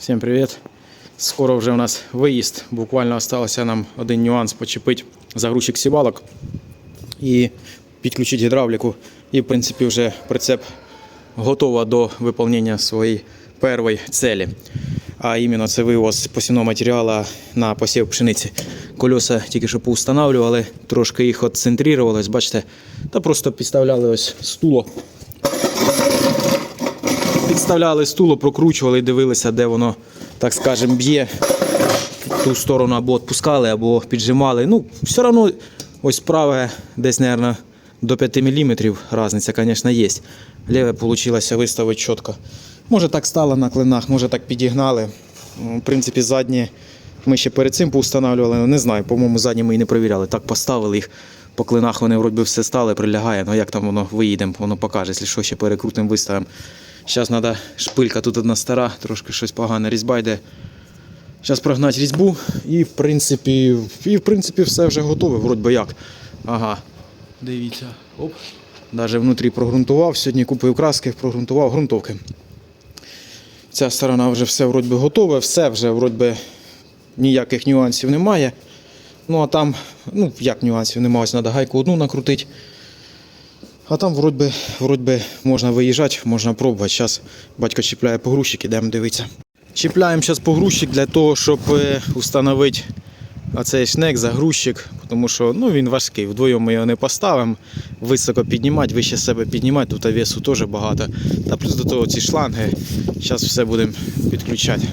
Всім привіт! Скоро вже у нас виїзд. Буквально залишився нам один нюанс почепити загрузчик сівалок і підключити гідравліку. І, в принципі, вже прицеп готова до виконання своєї першої цілі. А іменно це вивоз посівного матеріалу на посів пшениці. Кольоса тільки що поустанавливали, трошки їх відцентрували, бачите, та просто підставляли ось стуло підставляли стуло, прокручували і дивилися, де воно, так скажемо, б'є. Ту сторону або відпускали, або піджимали. Ну, все одно ось праве десь, мабуть, до 5 мм різниця, звісно, є. Ліве вийшло виставити чітко. Може так стало на клинах, може так підігнали. Ну, В принципі, задні ми ще перед цим поустанавливали, ну, не знаю, по-моєму, задні ми і не перевіряли. Так поставили їх. По клинах вони вроді все стали, прилягає. Ну як там воно виїдемо, воно покаже, якщо що, ще перекрутимо, виставимо. Зараз треба шпилька, тут одна стара, трошки щось погане, різьба йде. Зараз прогнати різьбу і в принципі, і в принципі все вже готове, вроді би як. Ага. Дивіться. Оп. Навіть внутрі прогрунтував, сьогодні купив краски, прогрунтував ґрунтовки. Ця сторона вже все вроді би готове, все вже вроді би ніяких нюансів немає. Ну а там, ну як нюансів немає, ось треба гайку одну накрутити. А там вроді би, вроді би можна виїжджати, можна пробувати. Зараз батько чіпляє погрузчик, ідемо дивитися. Чіпляємо зараз погрузчик для того, щоб е, встановити оцей шнек, загрузчик, тому що ну, він важкий. Вдвоєм ми його не поставимо. Високо піднімати, вище себе піднімати, тут весу теж багато. Та плюс до того ці шланги. Зараз все будемо підключати.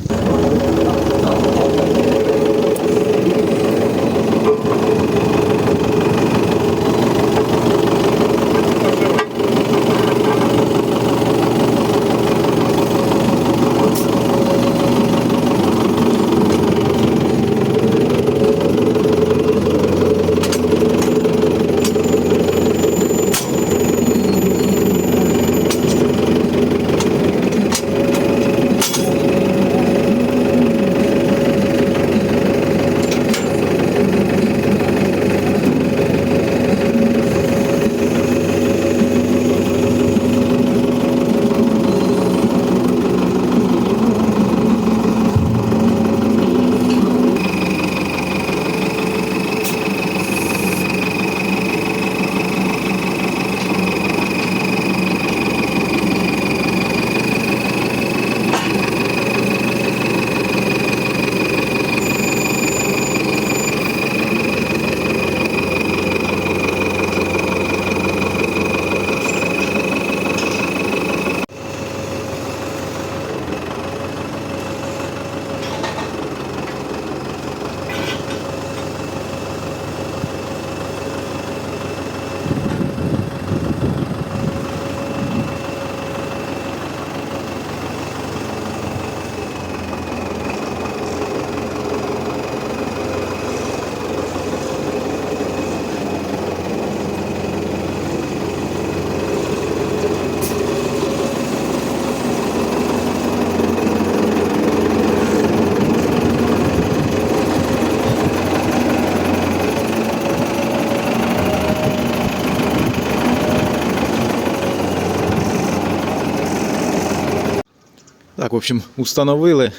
Так, в общем, установили.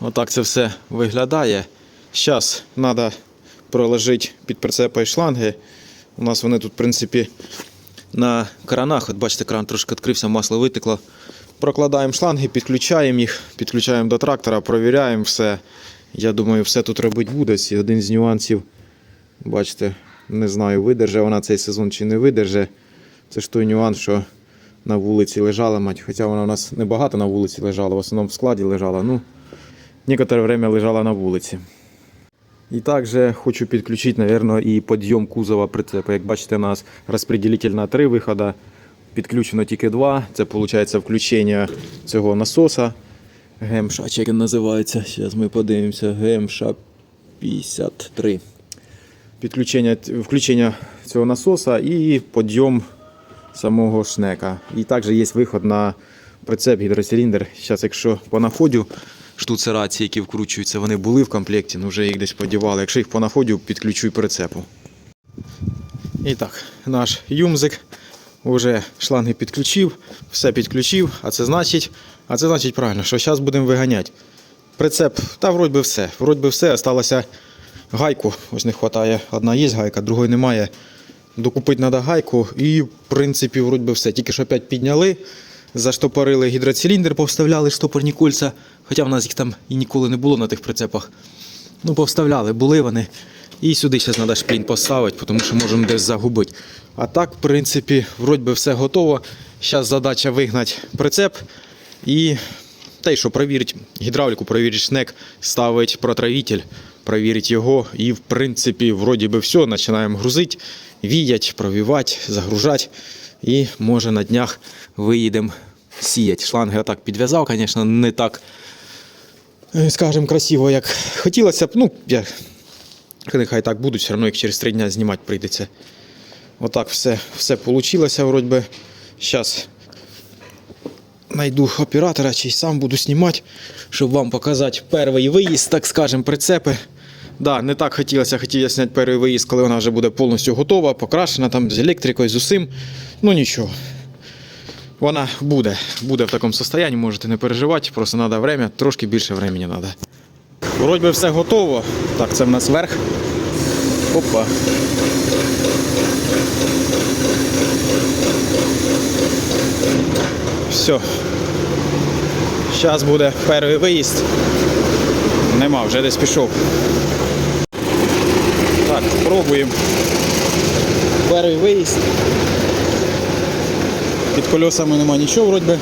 Отак це все виглядає. Зараз треба проложити під прицепи шланги. У нас вони тут, в принципі, на кранах. От бачите, кран трошки відкрився, масло витекло. Прокладаємо шланги, підключаємо їх, підключаємо до трактора, провіряємо все. Я думаю, все тут робити буде. Ці один з нюансів. Бачите, не знаю, видерже вона цей сезон чи не видерже. Це ж той нюанс, що на вулиці лежала мать. Хоча вона у нас небагато на вулиці лежала, в основному в складі лежала. Ну, некоторе время лежала на вулиці. І також хочу підключити, мабуть, і підйом кузова прицепа. Як бачите, у нас розподілитель на три виходи. Підключено тільки два. Це виходить включення цього насоса. ГМШ, як він називається. Зараз ми подивимося. ГМШ 53. Підключення, включення цього насоса і підйом самого шнека. І також є виход на прицеп гідроциліндр. Зараз, якщо понаходю штуцерації, які вкручуються, вони були в комплекті, але вже їх десь подівали. Якщо їх понаходю, підключу і прицепу. І так, наш юмзик вже шланги підключив, все підключив, а це значить, а це значить правильно, що зараз будемо виганяти. Прицеп, та вроді би все. Вроді би все. Осталося гайку. Ось не вистачає. Одна є гайка, другої немає. Докупити треба гайку і, в принципі, вроді все. Тільки що опять підняли, заштопорили гідроциліндр, повставляли штопорні кольця. Хоча в нас їх там і ніколи не було на тих прицепах. Ну, повставляли, були вони. І сюди зараз треба шплін поставити, тому що можемо десь загубити. А так, в принципі, вроді би все готово. Зараз задача вигнати прицеп і й що провірити гідравліку, провірити шнек, ставити протравитель, провірити його. І в принципі, вроді би все, починаємо грузити, віять, провівати, загружати. І може на днях виїдемо сіяти. Шланги отак підв'язав, звісно, не так, е, скажімо, красиво, як хотілося б. Ну, я, нехай так будуть, все одно їх через три дня знімати прийдеться. Отак все, все вийшло, вроді би. Зараз найду оператора чи сам буду знімати, щоб вам показати перший виїзд, так скажемо, прицепи. Да, не так хотілося, хотів я зняти перший виїзд, коли вона вже буде повністю готова, покрашена там з електрикою, з усім. Ну нічого. Вона буде, буде в такому стані, можете не переживати, просто треба время, трошки більше времени треба. Вроді би все готово. Так, це в нас верх. Опа. Все. Зараз буде перший виїзд. Нема, вже десь пішов. Так, пробуємо. Перший виїзд. Під колесами нема нічого вроді би.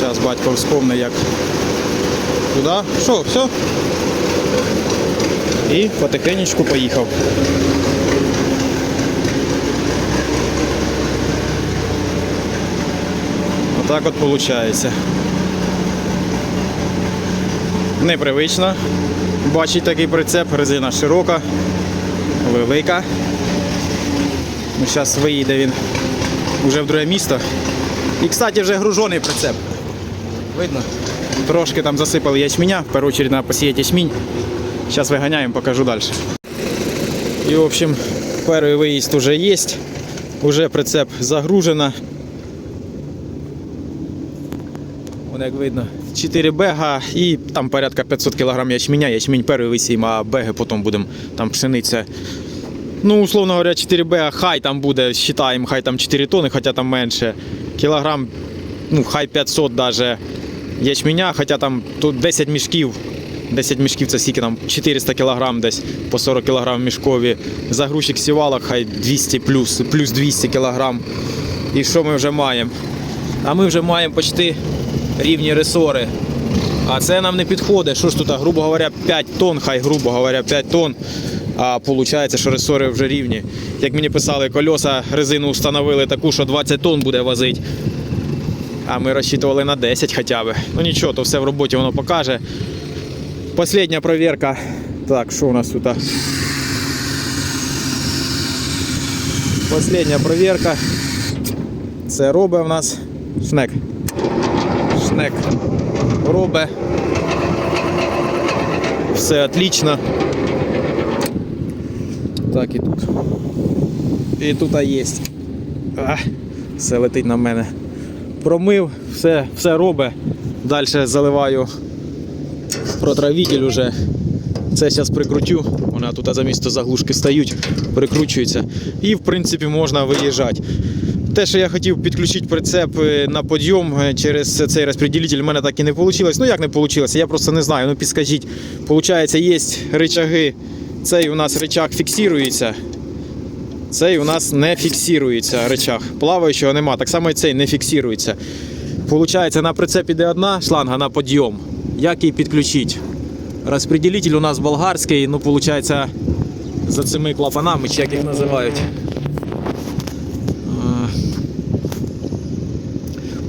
Зараз батько вспомне як. Туди. Що, все? І потихенечку поїхав. Отак от виходить. Непривично. Бачить такий прицеп, резина широка, велика. Ну, Зараз виїде він вже в друге місто. І, кстати, вже гружений прицеп. Видно? Трошки там засипали ячменя, в першу чергу треба посіяти ячмінь. Зараз виганяємо, покажу далі. І, в общем, перший виїзд вже є. Уже прицеп загружено. Вон як видно, 4 бега і там порядка 500 кг ячменя. Ячмінь перший висіємо, а беги потім будемо там пшениця. Ну, условно говоря, 4 бега, хай там буде, вважаємо, хай там 4 тони, хоча там менше. Кілограм, ну, хай 500 даже ячменя, хоча там тут 10 мішків. 10 мішків це скільки там 400 кг десь по 40 кг мішкові. Загрузчик сівалок хай 200 плюс, плюс 200 кг. І що ми вже маємо? А ми вже маємо почти рівні ресори. А це нам не підходить. Що ж тут, грубо говоря, 5 тонн, хай грубо говоря, 5 тонн. А виходить, що ресори вже рівні. Як мені писали, кольоса резину встановили таку, що 20 тонн буде возити. А ми розчитували на 10 хоча б. Ну нічого, то все в роботі воно покаже. Последня проверка. Так, що у нас тут? Последня проверка. Це робить в нас шнек. Шнек робить. Все отлично. Так і тут. І тут є. Все летить на мене. Промив, все, все робить. Далі заливаю протравитель уже. Це зараз прикрутю. Вона тут за місто заглушки стають, прикручується. І в принципі можна виїжджати. Те, що я хотів підключити прицеп е, на подйом е, через цей розподілитель, в мене так і не вийшло. Ну як не вийшло, я просто не знаю. Ну підскажіть. Получається, є рычаги. Цей у нас рычаг фіксується. Цей у нас не фіксується рычаг. Плаваючого нема. Так само і цей не фіксується. Получається, на прицеп іде одна шланга на подйом. Як її підключити? Розпределитель у нас болгарський, ну, виходить, за цими клапанами, чи як їх називають.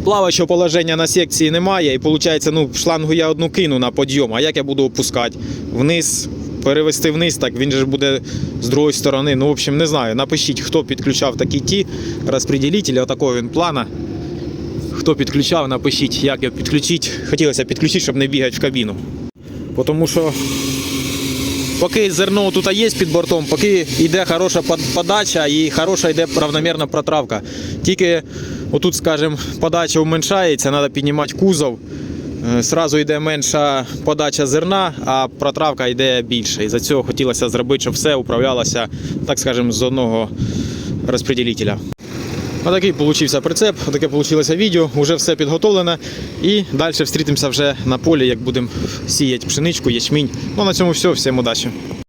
Плаваючого положення на секції немає, і виходить, ну, шлангу я одну кину на подйом, а як я буду опускати? Вниз, перевести вниз, так він же буде з другої сторони. Ну, в общем, не знаю. Напишіть, хто підключав такі ті розпределителі, отакого він плана. Хто підключав, напишіть, як його підключити. Хотілося підключити, щоб не бігати в кабіну. Тому що поки зерно тут є під бортом, поки йде хороша подача і хороша йде равномірна протравка. Тільки Отут, скажімо, подача уменьшається, треба піднімати кузов. Е, Сразу йде менша подача зерна, а протравка йде більше. І за цього хотілося зробити, щоб все управлялося, так скажемо, з одного розподілителя. Отакий получився прицеп, отаке получилося відео, вже все підготовлено. І далі зустрітимося вже на полі, як будемо сіяти пшеничку, ячмінь. Ну на цьому все, всім удачі.